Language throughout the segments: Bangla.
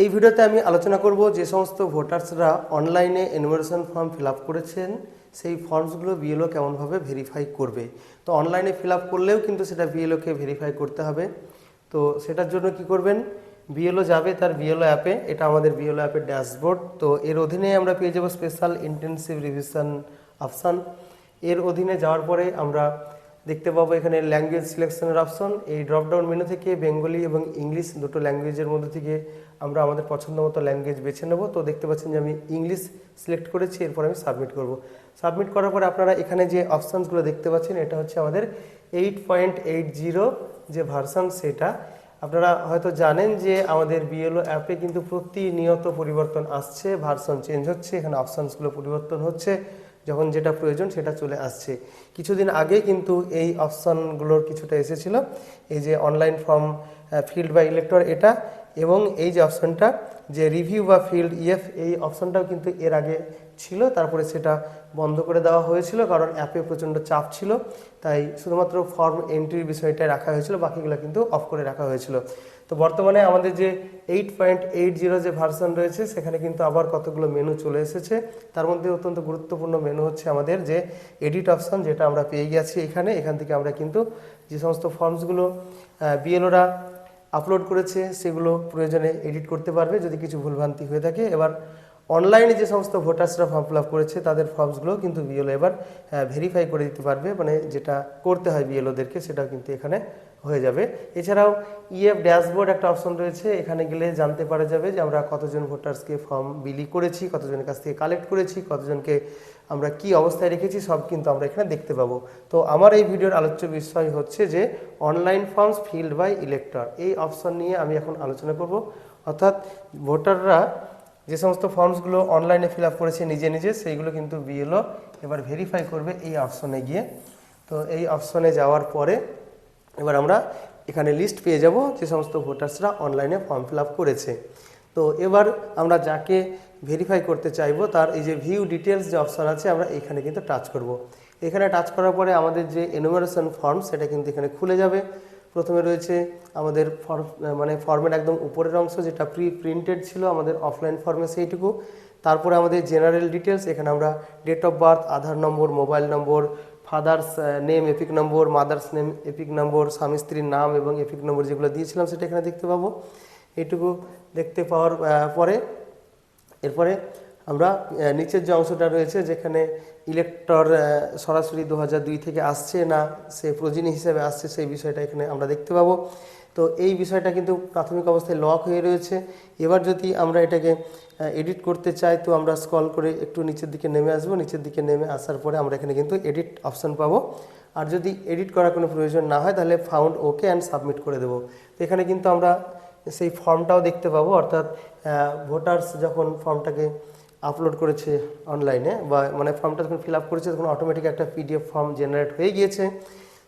এই ভিডিওতে আমি আলোচনা করব যে সমস্ত ভোটার্সরা অনলাইনে এনুমারেশন ফর্ম ফিল করেছেন, সেই ফর্মসগুলো বিএলও কেমনভাবে ভেরিফাই করবে। তো অনলাইনে ফিল করলেও কিন্তু সেটা বিএলওকে ভেরিফাই করতে হবে। তো সেটার জন্য কি করবেন? বিএলও যাবে তার বিএলও অ্যাপে, এটা আমাদের বিএলও অ্যাপের ড্যাশবোর্ড। তো এর অধীনে আমরা পেয়ে যাব স্পেশাল ইন্টেন্সিভ রিভিশন অপশান এর অধীনে যাওয়ার পরে আমরা দেখতে পাবো এখানে ল্যাঙ্গুয়েজ সিলেকশনের অপশন এই ড্রপডাউন মেনু থেকে বেঙ্গলি এবং ইংলিশ দুটো ল্যাঙ্গুয়েজের মধ্যে থেকে আমরা আমাদের পছন্দ মতো ল্যাঙ্গুয়েজ বেছে নেব। তো দেখতে পাচ্ছেন যে আমি ইংলিশ সিলেক্ট করেছি, এরপর আমি সাবমিট করব। সাবমিট করার পরে আপনারা এখানে যে অপশানসগুলো দেখতে পাচ্ছেন, এটা হচ্ছে আমাদের এইট পয়েন্ট এইট জিরো যে ভার্সান সেটা। আপনারা হয়তো জানেন যে আমাদের বিএলও অ্যাপে কিন্তু প্রতিনিয়ত পরিবর্তন আসছে ভার্সন চেঞ্জ হচ্ছে, এখানে অপশানসগুলো পরিবর্তন হচ্ছে। যখন যেটা প্রয়োজন সেটা চলে আসছে। কিছুদিন আগে কিন্তু এই অপশানগুলোর কিছুটা এসেছিল, এই যে অনলাইন ফর্ম ফিল্ড বা ইলেক্টর এটা এবং এই যে অপশানটা যে রিভিউ বা ফিল্ড ইএফ এই অপশানটাও কিন্তু এর আগে ছিল, তারপরে সেটা বন্ধ করে দেওয়া হয়েছিল কারণ অ্যাপে প্রচণ্ড চাপ ছিল। তাই শুধুমাত্র ফর্ম এন্ট্রির বিষয়টা রাখা হয়েছিল, বাকিগুলো কিন্তু অফ করে রাখা হয়েছিল। তো বর্তমানে আমাদের যে এইট পয়েন্ট এইট জিরো যে ভার্সন রয়েছে, সেখানে কিন্তু আবার কতগুলো মেনু চলে এসেছে। তার মধ্যে অত্যন্ত গুরুত্বপূর্ণ মেনু হচ্ছে আমাদের যে এডিট অপশন যেটা আমরা পেয়ে গেছি এখানে। এখান থেকে আমরা কিন্তু যে সমস্ত ফর্মসগুলো বিএলওরা আপলোড করেছে, সেগুলো প্রয়োজনে এডিট করতে পারবে, যদি কিছু ভুলভ্রান্তি হয়ে থাকে। এবার অনলাইনে যে সমস্ত ভোটার্সরা ফর্ম ফিল করেছে, তাদের ফর্মসগুলো কিন্তু বিএলও এবার ভেরিফাই করে দিতে পারবে। মানে যেটা করতে হয় বিএলওদেরকে সেটাও কিন্তু এখানে হয়ে যাবে। এছাড়াও ইএফ ড্যাশবোর্ড একটা অপশন রয়েছে। এখানে গেলে জানতে পারা যাবে যে আমরা কতজন ভোটার্সকে ফর্ম বিলি করেছি, কতজনের কাছ থেকে কালেক্ট করেছি, কতজনকে আমরা কি অবস্থায় রেখেছি, সব কিন্তু আমরা এখানে দেখতে পাবো। তো আমার এই ভিডিওর আলোচ্য বিষয় হচ্ছে যে online forms field by elector এই অপশন নিয়ে আমি এখন আলোচনা করব। অর্থাৎ ভোটাররা যে সমস্ত ফর্মসগুলো অনলাইনে ফিল আপ করেছে নিজে নিজে, সেইগুলো কিন্তু বিএলও এবার ভেরিফাই করবে এই অপশনে গিয়ে। তো এই অপশনে যাওয়ার পরে এবার আমরা এখানে লিস্ট পেয়ে যাব যে সমস্ত ভোটার্সরা অনলাইনে ফর্ম ফিল আপ করেছে। তো এবার আমরা যাকে ভেরিফাই করতে চাইব, তার এই যে ভিউ ডিটেলস যে অপশন আছে, আমরা এখানে কিন্তু টাচ করব। এখানে টাচ করার পরে আমাদের যে এনুমারেশন ফর্ম সেটা কিন্তু এখানে খুলে যাবে। প্রথমে রয়েছে আমাদের মানে ফর্মের একদম উপরের অংশ যেটা প্রি প্রিন্টেড ছিল আমাদের অফলাইন ফর্মে সেইটুকু। তারপরে আমাদের জেনারেল ডিটেলস এখানে আমরা date of birth Aadhaar number mobile number father's name EPIC number mother's name EPIC number স্বামী স্ত্রীর নাম এবং এপিক নম্বর যেগুলো দিয়েছিলাম সেটা এখানে দেখতে পাবো। এইটুকু দেখতে পাওয়ার পরে। এরপরে আমরা নিচের যে অংশটা রয়েছে যেখানে ইলেক্টর সরাসরি দু থেকে আসছে না, সে প্রজিনী হিসেবে আসছে, সেই বিষয়টা এখানে আমরা দেখতে পাবো। তো এই বিষয়টা কিন্তু প্রাথমিক অবস্থায় লক হয়ে রয়েছে। এবার যদি আমরা এটাকে এডিট করতে চাই, তো আমরা স্কল করে একটু নিচের দিকে নেমে আসব। নিচের দিকে নেমে আসার পরে আমরা এখানে কিন্তু এডিট অপশন পাবো। আর যদি এডিট করার কোনো প্রয়োজন না হয়, তাহলে ফাউন্ড ওকে অ্যান্ড সাবমিট করে দেবো। তো এখানে কিন্তু আমরা সেই ফর্মটাও দেখতে পাবো, অর্থাৎ ভোটার্স যখন ফর্মটাকে আপলোড করেছে অনলাইনে বা মানে ফর্মটা যখন ফিল আপ করেছে, তখন অটোমেটিক একটা পিডিএফ ফর্ম জেনারেট হয়ে গিয়েছে।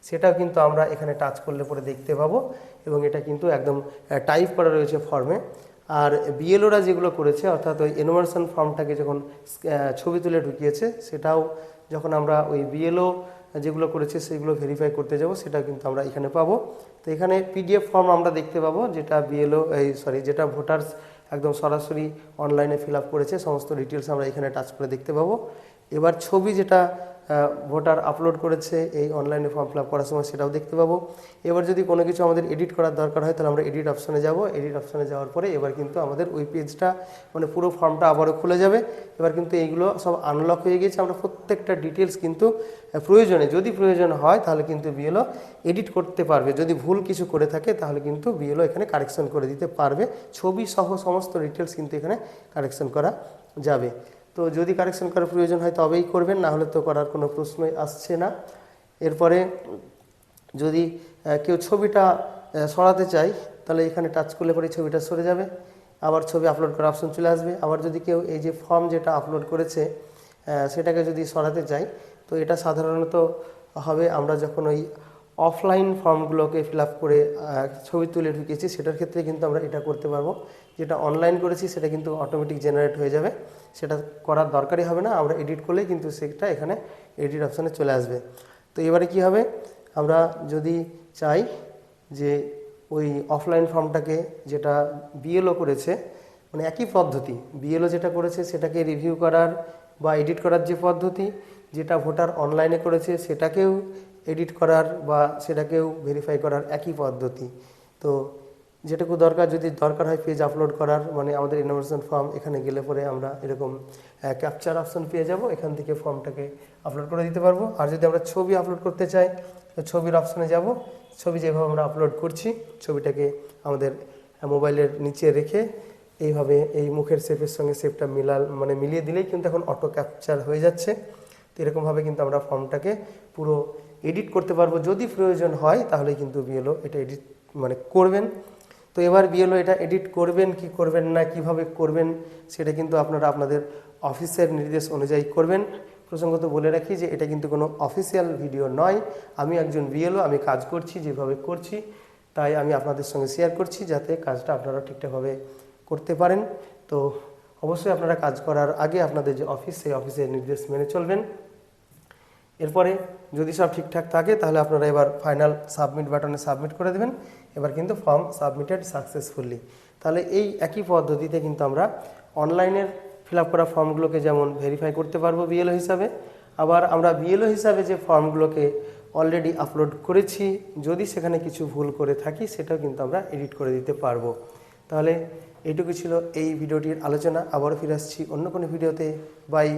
সেটাও কিন্তু আমরা এখানে টাচ করলে পরে দেখতে পাবো এবং এটা কিন্তু একদম টাইপ করা রয়েছে ফর্মে আর বিএলওরা যেগুলো করেছে, অর্থাৎ ওই এনোমারেশন ফর্মটাকে যখন ছবি তুলে ঢুকিয়েছে, সেটাও যখন আমরা ওই বিএলও যেগুলো করেছে সেগুলো ভেরিফাই করতে যাব, সেটা কিন্তু আমরা এখানে পাবো। তো এখানে পিডিএফ ফর্ম আমরা দেখতে পাবো, যেটা বিএলও এই সরি যেটা ভোটার্স একদম সরাসরি অনলাইনে ফিল আপ করেছে, সমস্ত ডিটেলস আমরা এখানে টাচ করে দেখতে পাবো। এবার ছবি যেটা ভোটার আপলোড করেছে, এই অনলাইনে ফর্ম ফিল আপ করার সময় সেটাও দেখতে পাবো। এবার যদি কোনো কিছু আমাদের এডিট করার দরকার হয়, তাহলে আমরা এডিট অপশনে যাব। এডিট অপশনে যাওয়ার পরে এবার কিন্তু আমাদের ওই পেজটা মানে পুরো ফর্মটা আবারও খুলে যাবে। এবার কিন্তু এইগুলো সব আনলক হয়ে গিয়েছে। আমরা প্রত্যেকটা ডিটেলস কিন্তু প্রয়োজনে, যদি প্রয়োজন হয়, তাহলে কিন্তু বিএলও এডিট করতে পারবে। যদি ভুল কিছু করে থাকে, তাহলে কিন্তু বিএলও এখানে কারেকশন করে দিতে পারবে। ছবি সহ সমস্ত ডিটেলস কিন্তু এখানে কারেকশন করা যাবে। তো যদি কারেকশন করার প্রয়োজন হয় তবেই করবেন না হলে তো করার কোনো প্রশ্নই আসছে না। এরপরে যদি কেউ ছবিটা সরাতে চাই তাহলে এখানে টাচ করলে পরে ছবিটা সরে যাবে। আবার ছবি আপলোড করার অপশন চলে আসবে। আবার যদি কেউ এই যে ফর্ম যেটা আপলোড করেছে সেটাকে যদি সরাতে চাই তো এটা সাধারণত হবে আমরা যখন ওই অফলাইন ফর্মগুলোকে ফিল আপ করে ছবি তুলে ঢুকিয়েছি সেটার ক্ষেত্রে কিন্তু আমরা এটা করতে পারব। যেটা অনলাইন করেছি, সেটা কিন্তু অটোমেটিক জেনারেট হয়ে যাবে। সেটা করার দরকারই হবে না, আমরা এডিট করলেই কিন্তু সেটা এখানে এডিট অপশানে চলে আসবে। তো এবারে কি হবে? আমরা যদি চাই যে ওই অফলাইন ফর্মটাকে যেটা বিএলও করেছে মানে একই পদ্ধতি বিএলও যেটা করেছে, সেটাকে রিভিউ করার বা এডিট করার যে পদ্ধতি, যেটা ভোটার অনলাইনে করেছে, সেটাকেও এডিট করার বা সেটাকেও ভেরিফাই করার একই পদ্ধতি। তো যেটুকু দরকার, যদি দরকার হয় পেজ আপলোড করার মানে আমাদের ইনোভেশন ফর্ম এখানে গেলে পরে আমরা এরকম ক্যাপচার অপশন পেয়ে যাব, এখান থেকে ফর্মটাকে আপলোড করে দিতে পারব। আর যদি আমরা ছবি আপলোড করতে চাই, তো ছবির অপশনে যাব। ছবি যেভাবে আমরা আপলোড করছি, ছবিটাকে আমাদের মোবাইলের নিচে রেখে এইভাবে এই মুখের শেপের সঙ্গে শেপটা মিলাল মানে মিলিয়ে দিলেই কিন্তু এখন অটো ক্যাপচার হয়ে যাচ্ছে। তো এরকমভাবে কিন্তু আমরা ফর্মটাকে পুরো এডিট করতে পারব। যদি প্রয়োজন হয়, তাহলে কিন্তু বিএলও এটা এডিট মানে করবেন। তো এবার বিএলও এটা এডিট করবেন, কি করবেন না, কীভাবে করবেন, সেটা কিন্তু আপনারা আপনাদের অফিসের নির্দেশ অনুযায়ী করবেন। প্রসঙ্গত বলে রাখি যে এটা কিন্তু কোনো অফিসিয়াল ভিডিও নয়। আমি একজন বিএলও আমি কাজ করছি, যেভাবে করছি, তাই আমি আপনাদের সঙ্গে শেয়ার করছি, যাতে কাজটা আপনারা ঠিকঠাকভাবে করতে পারেন। তো অবশ্যই আপনারা কাজ করার আগে আপনাদের যে অফিস সেই অফিসের নির্দেশ মেনে চলবেন। এরপরে যদি সব ঠিকঠাক থাকে, তাহলে আপনারা এবার ফাইনাল সাবমিট বাটনে সাবমিট করে দেবেন। এবার কিন্তু ফর্ম সাবমিটেড সাকসেসফুলি তাহলে এই একই পদ্ধতিতে কিন্তু আমরা অনলাইনের ফিল আপ করা ফর্মগুলোকে যেমন ভেরিফাই করতে পারব বিএলও হিসাবে, আবার আমরা বিএলও হিসাবে যে ফর্মগুলোকে অলরেডি আপলোড করেছি, যদি সেখানে কিছু ভুল করে থাকি, সেটাও কিন্তু আমরা এডিট করে দিতে পারব। তাহলে এটুকু ছিল এই ভিডিওটির আলোচনা। আবারও ফিরে আসছি অন্য কোনো ভিডিওতে। বাই